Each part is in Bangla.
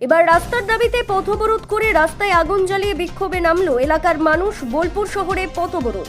এবার রাস্তার দাবিতে পথ অবরোধ করে রাস্তায় আগুন জ্বালিয়ে বিক্ষোভে নামলো এলাকার মানুষ বোলপুর শহরে পথ অবরোধ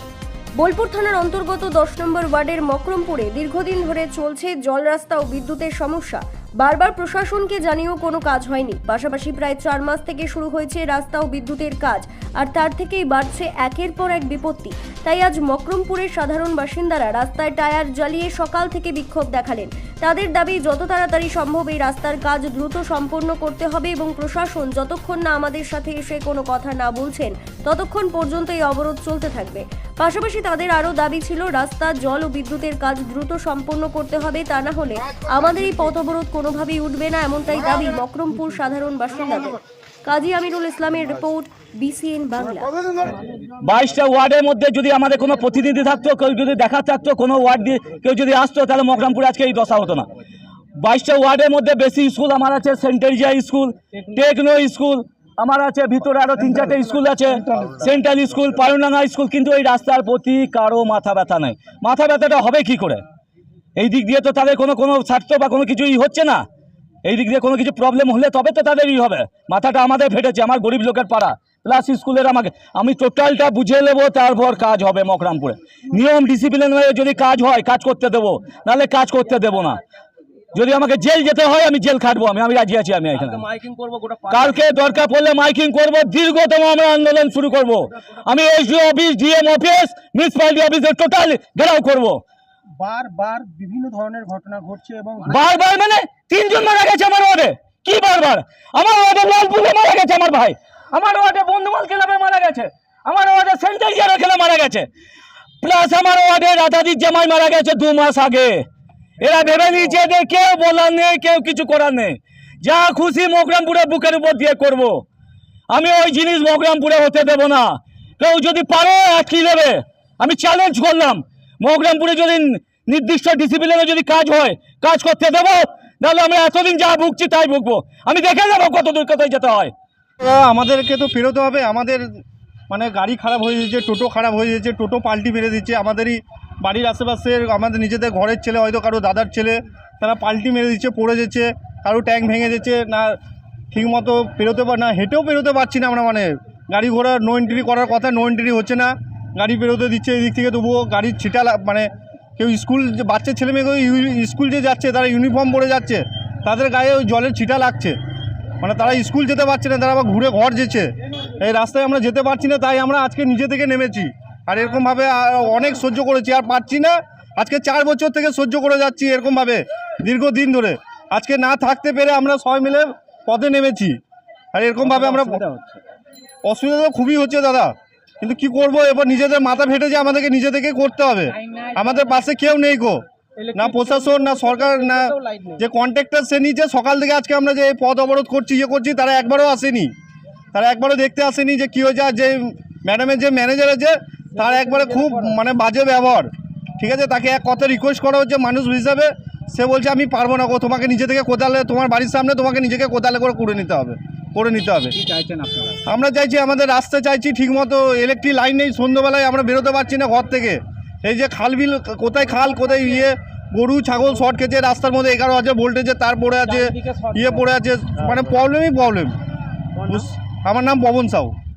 বোলপুর থানার অন্তর্গত দশ নম্বর ওয়ার্ডের মকরমপুরে দীর্ঘদিন ধরে চলছে জল রাস্তা ও বিদ্যুতের সমস্যা। বারবার প্রশাসনকে জানিয়েও কোনো কাজ হয়নি। পাশাপাশি প্রায় চার মাস থেকে শুরু হয়েছে রাস্তা ও বিদ্যুতের কাজ, আর তার থেকেই বাড়ছে একের পর এক বিপত্তি। তাই আজ মকরমপুরের সাধারণ বাসিন্দারা রাস্তায় টায়ার জ্বালিয়ে সকাল থেকে বিক্ষোভ দেখালেন। তাদের দাবি, যত তাড়াতাড়ি সম্ভব এই রাস্তার কাজ দ্রুত সম্পন্ন করতে হবে এবং প্রশাসন যতক্ষণ না আমাদের সাথে এসে কোনো কথা না বলছেন, ততক্ষণ পর্যন্ত এই অবরোধ চলতে থাকবে। পাশাপাশি তাদের আরও দাবি ছিল, রাস্তা, জল ও বিদ্যুতের কাজ দ্রুত সম্পন্ন করতে হবে, তা না হলে আমাদের এই পথ অবরোধ কোনোভাবেই উঠবে না, এমনটাই দাবি মকরমপুর সাধারণ বাসিন্দাদের। কাজী আমিরুল ইসলামের রিপোর্ট, বিসিএন বাংলা। বাইশটা ওয়ার্ডের মধ্যে যদি আমাদের কোনো প্রতিনিধি থাকতো, কেউ যদি দেখা থাকতো, কোনো ওয়ার্ড দিয়ে কেউ যদি আসতো, তাহলে মকরামপুরে আজকে এই দশা হতো না। বাইশটা ওয়ার্ডের মধ্যে বেশি স্কুল আমার আছে সেন্টারিজা স্কুল, টেকনো স্কুল আমার আছে, ভিতরে আরও তিন চারটে স্কুল আছে। সেন্ট্রাল স্কুল পায়ুনাঙ্গা স্কুল, কিন্তু এই রাস্তার প্রতি কারও মাথা ব্যথা নেই। মাথা ব্যথাটা হবে কি করে? এই দিক দিয়ে তো তাদের কোনো কোনো স্বার্থ বা কোনো কিছুই হচ্ছে না। এই দিক দিয়ে কোনো কিছু প্রবলেম হলে তবে তো তাদেরই হবে। মাথাটা আমাদের ফেটেছে, আমার গরিব লোকের পাড়া। প্লাস স্কুলের আমাকে, আমি টোটালটা বুঝে নেব, তারপর কাজ হবে মকরামপুরে। নিয়ম ডিসিপ্লিন যদি কাজ হয়, কাজ করতে দেবো। নাহলে কাজ করতে দেবো না। যদি আমাকে জেল যেতে হয় আমি জেল খাটবো আমি আমি রাজি আছি আমি এখানে। মাইকিং করব গোটা কালকে দরকার পড়লে মাইকিং করব দীর্ঘতম আমরা আন্দোলন শুরু করব। আমি SD office DM office municipality অফিসের টোটাল ঘেরাও করব। বারবার বিভিন্ন ধরনের ঘটনা ঘটছে এবং বারবার মানে তিনজন মারা গেছে আমার ওয়ার্ডে। কি বারবার আমার ওয়ার্ডে লালপুরে মারা গেছে আমার ভাই। আমার ওয়ার্ডে বন্ধুমাল ক্লাবে মারা গেছে। আমার ওয়ার্ডে সেন্ট্রাল জিয়ারা খেলে মারা গেছে। প্লাস আমার ওয়ার্ডে রাধাদির জামাই মারা গেছে দু মাস আগে। এরা ভেবে নিয়েছে যে কেউ বলার নেই, কেউ কিছু করার নেই। যা খুশি মকরামপুরে বুকের উপর দিয়ে করব। আমি ওই জিনিস মকরামপুরে হতে দেব না। কেউ যদি পারে আটকে দেবে আমি চ্যালেঞ্জ করলাম। মকরামপুরে যদি নির্দিষ্ট ডিসিপ্লিনে যদি কাজ হয়, কাজ করতে দেবো, তাহলে আমরা এতদিন যা ভুগছি তাই ভুগবো। আমি দেখে নেব কত দূর কোথায় যেতে হয়। আমাদেরকে তো ফেরোতে হবে। আমাদের মানে গাড়ি খারাপ হয়ে যাচ্ছে টোটো খারাপ হয়ে যাচ্ছে টোটো পাল্টি মেরে দিচ্ছে। আমাদেরই বাড়ির আশেপাশের আমাদের নিজেদের ঘরের ছেলে, হয়তো কারও দাদার ছেলে, তারা পাল্টি মেরে দিচ্ছে, পড়ে যাচ্ছে, কারও ট্যাঙ্ক ভেঙে যাচ্ছে, না ঠিকমতো পেরোতে পার না হেঁটেও পেরোতে পারছি না আমরা মানে গাড়ি ঘোড়া নো এন্ট্রি করার কথা নো এন্ট্রি হচ্ছে না, গাড়ি পেরোতে দিচ্ছে, এদিক থেকে তবুও গাড়ির ছিটা মানে কেউ স্কুল যে, বাচ্চা ছেলে মেয়েকে স্কুল যে যাচ্ছে, তারা ইউনিফর্ম পরে যাচ্ছে, তাদের গায়ে ওই জলের ছিটা লাগছে মানে তারা স্কুল যেতে পারছে না, তারা আবার ঘুরে ঘর যেছে, এই রাস্তায় আমরা যেতে পারছি না, তাই আমরা আজকে নিজে থেকে নেমেছি। আর এরকমভাবে আর অনেক সহ্য করেছি আর পারছি না। আজকে চার বছর থেকে সহ্য করে যাচ্ছি এরকমভাবে দীর্ঘদিন ধরে। আজকে না থাকতে পেরে আমরা সবাই মিলে পথে নেমেছি। আর এরকমভাবে আমরা অসুবিধা তো খুবই হচ্ছে দাদা। কিন্তু কি করব এবার নিজেদের মাথা ফেটে যে আমাদেরকে নিজে থেকে করতে হবে। আমাদের পাশে কেউ নেই গো। না প্রশাসন না সরকার না যে কন্ট্রাক্টর সে নিচে সকাল থেকে আজকে আমরা যে এই পথ অবরোধ করছি ইয়ে করছি তারা একবারও আসেনি। তারা একবারও দেখতে আসেনি যে কী হয়েছে আর যে ম্যাডামের যে ম্যানেজার আছে তার একবারে খুব মানে বাজে ব্যবহার। ঠিক আছে? তাকে এক কথা রিকোয়েস্ট করা হচ্ছে মানুষ হিসাবে। সে বলছে আমি পারব না গো তোমাকে নিজে থেকে কোদালে তোমার বাড়ির সামনে তোমাকে নিজেকে কোদালে করে করে নিতে হবে করে নিতে হবে। আমরা চাইছি আমাদের রাস্তা চাইছি ঠিকমতো ইলেকট্রিক লাইন নেই সন্ধ্যেবেলায় আমরা বেরোতে পারছি না ঘর থেকে। এই যে খাল বিল কোথায় খাল কোথায় ইয়ে গরু ছাগল শর্ট খেয়েছে রাস্তার মধ্যে এগারো হাজার ভোল্টেজে তার পড়ে আছে ইয়ে পড়ে আছে মানে প্রবলেমই প্রবলেম আমার নাম পবন সাউ।